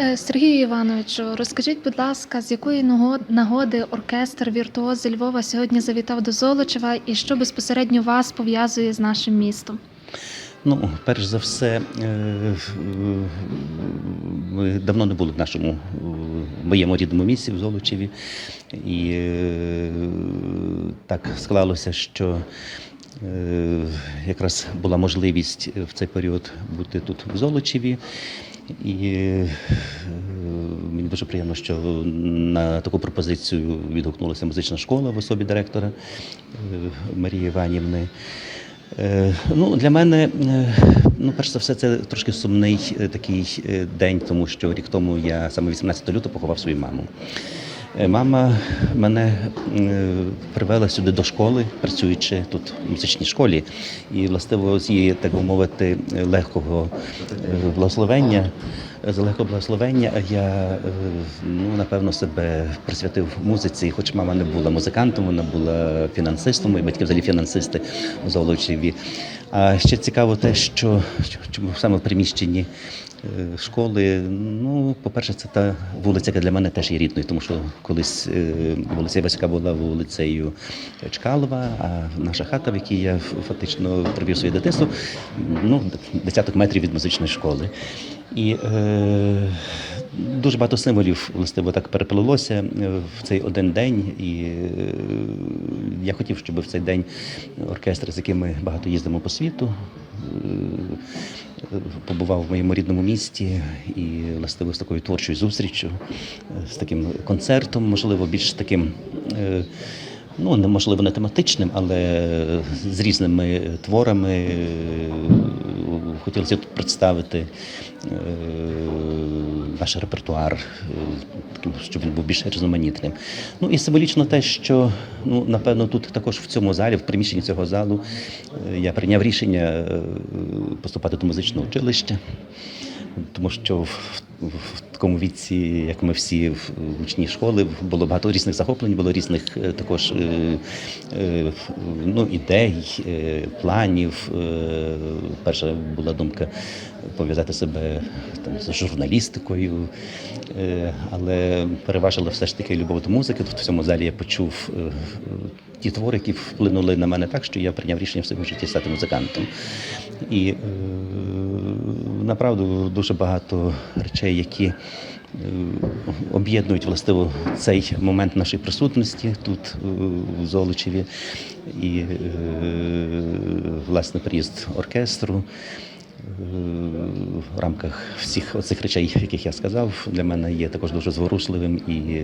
Е, Сергію Івановичу, розкажіть, будь ласка, з якої нагоди оркестр віртуози Львова сьогодні завітав до Золочева і що безпосередньо вас пов'язує з нашим містом? Ну, перш за все, е, ми давно не були в нашому е, моєму рідному місці в Золочеві. І е, так склалося, що якраз була можливість в цей період бути тут в Золочеві. І е, мені дуже приємно, що на таку пропозицію відгукнулася музична школа в особі директора е, Марії Іванівни. Е, Ну, для мене, ну, перш за все, це трошки сумний такий день, тому що рік тому я саме 18 лютого поховав свою маму. Е, Мама мене е, привела сюди до школи, працюючи тут в музичній школі, і властиво з її, так би мовити, легкого е, благословення. З легкого благословення я ну, напевно себе присвятив музиці, хоч мама не була музикантом, вона була фінансистом, мої батьки взагалі фінансисти у Золочеві. А ще цікаво те, що, чому саме в приміщенні школи, ну, по-перше, це та вулиця, яка для мене теж є рідною, тому що колись е, вулиця Васька була вулицею Чкалова, а наша хата, в якій я фактично провів своє дитинство, ну, десяток метрів від музичної школи. І е, дуже багато символів властиво так переплилося е, в цей один день. І е, я хотів, щоб в цей день оркестр, з яким ми багато їздимо по світу, е, побував в моєму рідному місті і властиво з такою творчою зустріччю, е, з таким концертом, можливо, більш таким. е, Ну, неможливо не тематичним, але з різними творами е, хотілося тут представити е, наш репертуар, е, щоб він був більш різноманітним. Ну і символічно те, що ну, напевно тут також в цьому залі, в приміщенні цього залу, е, я прийняв рішення е, поступати до музичного училища. Тому що в, в, такому віці, як ми всі в учні школи, було багато різних захоплень, було різних е, також е, е, ну, ідей, планів. Перша була думка пов'язати себе там, з журналістикою, але переважила все ж таки любов до музики. Тут в цьому залі я почув ті твори, які вплинули на мене так, що я прийняв рішення в своєму житті стати музикантом. І направду дуже багато речей, які е, об'єднують властиво цей момент нашої присутності тут е, в Золочеві. І е, власне приїзд оркестру. В рамках всіх оцих речей, яких я сказав, для мене є також дуже зворушливим і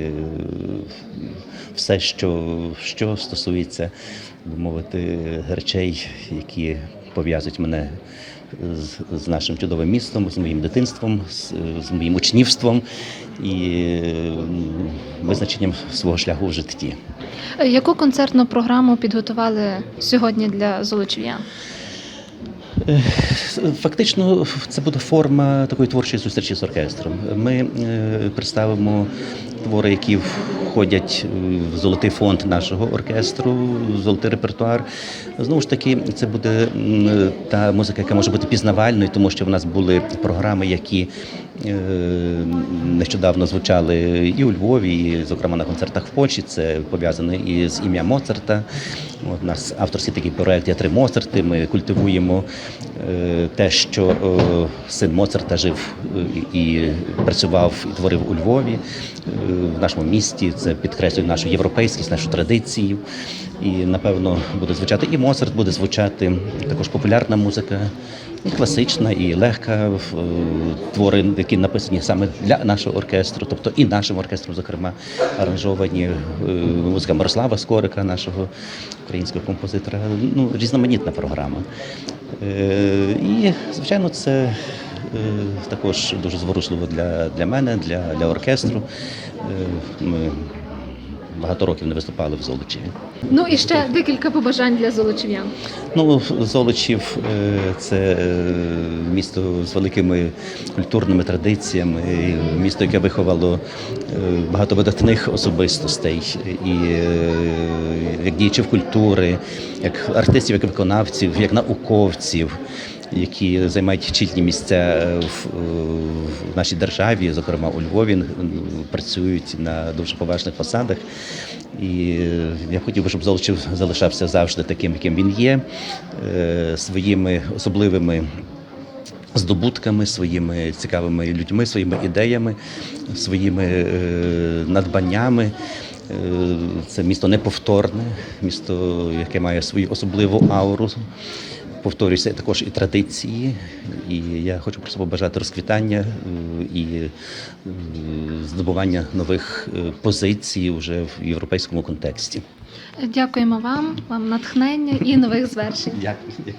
все, що, що стосується, мовити, речей, які пов'язують мене з, з нашим чудовим містом, з моїм дитинством, з, з моїм учнівством і визначенням свого шляху в житті. Яку концертну програму підготували сьогодні для золочів'ян? Фактично, це буде форма такої творчої зустрічі з оркестром. Ми е, представимо твори, які входять в золотий фонд нашого оркестру, золотий репертуар. Знову ж таки, це буде та музика, яка може бути пізнавальною, тому що в нас були програми, які е, нещодавно звучали і у Львові, і, зокрема, на концертах в Польщі. Це пов'язане і з ім'я Моцарта. От у нас авторський такий проект «Я три Моцарти. Ми культивуємо е, те, що е, син Моцарта жив е, і працював і творив у Львові, е, в нашому місті. Це підкреслює нашу європейськість, нашу традицію. І напевно буде звучати і Моцарт, буде звучати також популярна музика, і класична, і легка. Твори, які написані саме для нашого оркестру, тобто і нашим оркестром, зокрема, аранжовані е, музика Мирослава Скорика, нашого українського композитора. Ну, різноманітна програма. Е, І, звичайно, це е, також дуже зворушливо для, для мене, для, для оркестру. Ми багато років не виступали в Золочеві. Ну і ще декілька побажань для золочів'ян. Ну, Золочів е, це е, місто з великими культурними традиціями, місто, яке виховало е, багато видатних особистостей, і як діячів культури, як артистів, як виконавців, як науковців. Які займають чільні місця в, е, в нашій державі, зокрема у Львові, працюють на дуже поважних посадах. І я хотів би, щоб Золочів залишався завжди таким, яким він є, е, своїми особливими здобутками, своїми цікавими людьми, своїми ідеями, своїми е, надбаннями. Це місто неповторне, місто, яке має свою особливу ауру. Повторююся, також і традиції. І я хочу просто побажати розквітання е, і е, здобування нових е, позицій вже в європейському контексті. Дякуємо вам, вам натхнення і нових звершень. Дякую.